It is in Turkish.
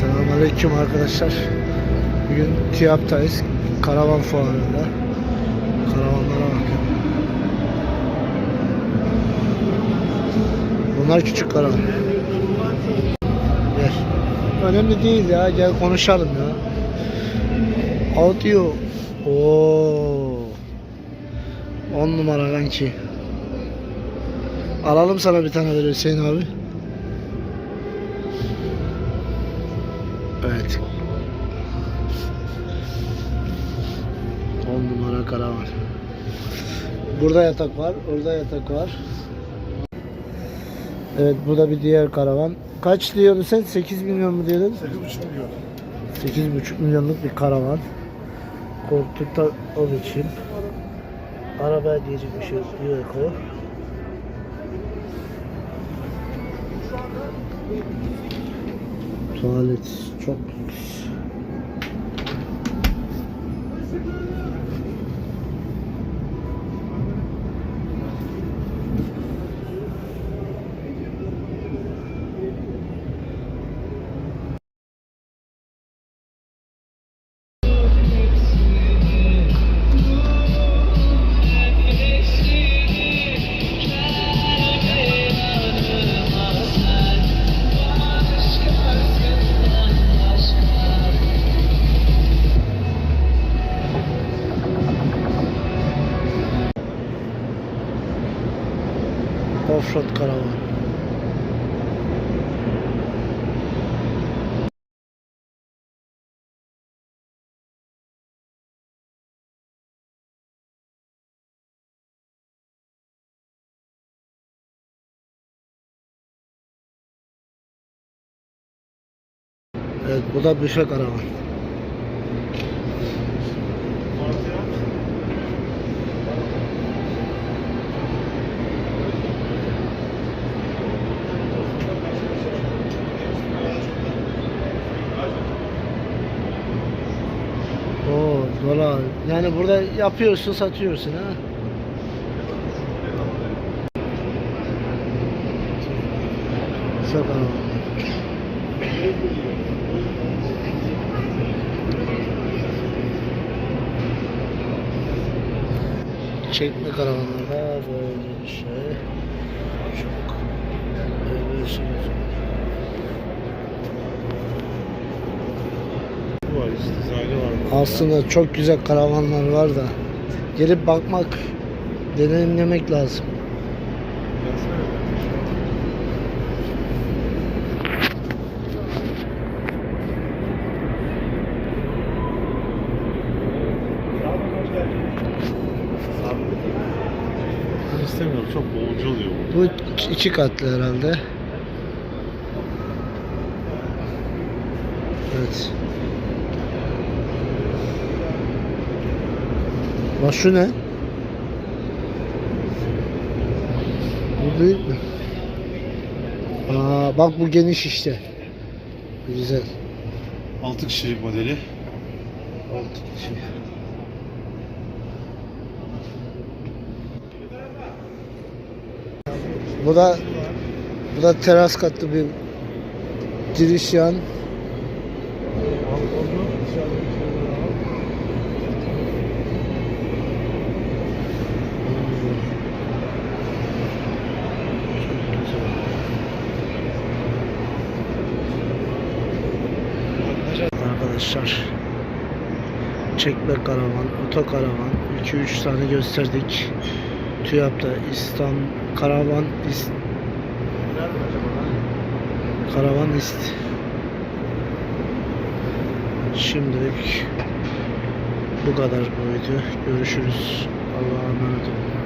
Selamünaleyküm arkadaşlar. Bugün TİAP'tayız. Karavan fuarında. Karavanlara bakın. Bunlar küçük karavan. Gel. Önemli değil ya. Gel konuşalım ya. Audio. Oo. 10 numara kanki. Alalım sana bir tane böyle Hüseyin abi. Evet. 10 numara karavan. Burada yatak var, orada yatak var. Evet, burada bir diğer karavan. Kaç diyordun sen? 8 milyon mu diyordun? 8,5 milyon. 8,5 milyonluk bir karavan. Koltuk da onun için. Arabaya diyecek bir şey yok. Iveco. Tuvalet çok Offroad karavan. Evet bu da büfe karavan. Dolar. Yani burada yapıyorsun satıyorsun ha. Karavan. Çekme karavanlarda böyle şey. Çok böyle bir şey. Bu var işte dizaynı var. Aslında çok güzel karavanlar var da gelip bakmak, deneyimlemek lazım. İstemiyorum çok boğucu oluyor. Bu iki katlı herhalde. Evet. Bak şu ne? Bu büyük mü? Aa, bak bu geniş işte. Güzel. 6 kişilik modeli. Altı kişi. Bu da bu da teras katlı bir giriş yan. Arkadaşlar çekme karavan, otokaravan 2-3 tane gösterdik. TÜYAP'ta İstan karavan ist karavan ist şimdilik bu kadar bu video. Görüşürüz. Allah'a emanet olun.